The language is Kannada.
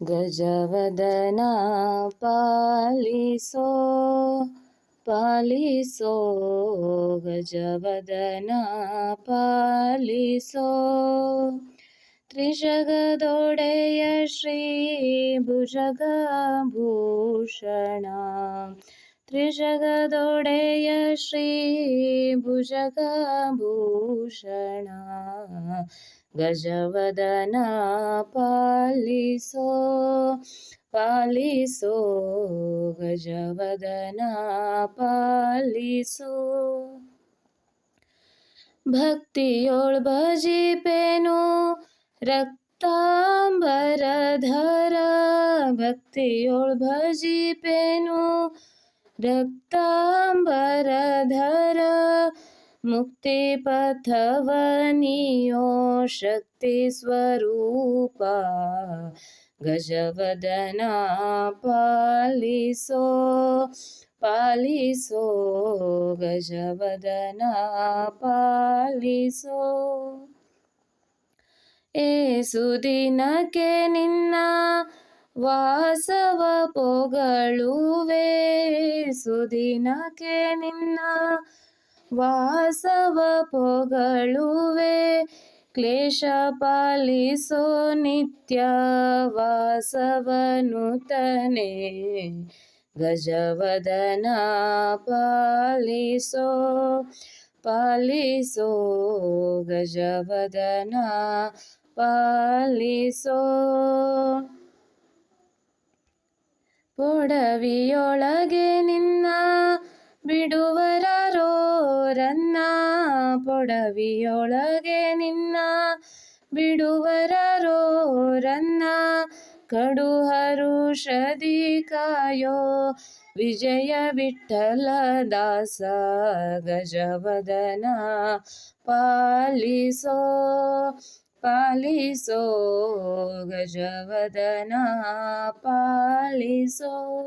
ಗಜವದನ ಪಾಲಿಸೋ ಪಾಲಿಸೋ ಗಜವದನ ಪಾಲಿಸೋ ತ್ರಿಜಗದೊಡೆಯ ಶ್ರೀ ಭುಜಗಭೂಷಣ ತ್ರಿಜಗದೊಡೆಯ ಶ್ರೀ ಭುಜಗಭೂಷಣ ಗಜವದನ ಪಾಲಿಸೋ ಪಾಲಿಸೋ ಗಜವದನ ಪಾಲಿಸೋ. ಭಕ್ತಿಯೋಳ್ ಭಜಿಪೇನು ರಕ್ತಾಂಬರಧರ ಭಕ್ತಿಯೋಳ್ ಭಜಿಪೇನು ರಕ್ತಾಂಬರಧರ ಮುಕ್ತಿ ಪಥವನಿಯೋ ಶಕ್ತಿ ಸ್ವರೂಪ ಗಜವದನ ಪಾಲಿಸೋ ಪಾಲಿಸೋ ಗಜವದನ ಪಾಲಿಸೋ ಏ ಸುದಿನಕ್ಕೆ ನಿನ್ನ ವಾಸವ ಪೊಗಳುವೆ ಸುದಿನಕ್ಕೆ ನಿನ್ನ ವಾಸವ ಪೊಗಳುವೆ ಕ್ಲೇಶ ಪಾಲಿಸೋ ನಿತ್ಯ ವಾಸವನುತನೆ ಗಜವದನ ಪಾಲಿಸೋ ಪಾಲಿಸೋ ಗಜವದನ ಪಾಲಿಸೋ. ಪೊಡವಿಯೊಳಗೆ ನಿನ್ನ ಬಿಡುವರರೋ ರನ್ನ ಪೊಡವಿಯೊಳಗೆ ನಿನ್ನ ಬಿಡುವರರೋರನ್ನ ಕಡುಹರುಷದಿ ಕಡು ಕಾಯೋ ವಿಜಯ ವಿಠಲ ದಾಸ ಗಜವದನ ಪಾಲಿಸೋ ಪಾಲಿಸೋ ಗಜವದನ ಪಾಲಿಸೋ.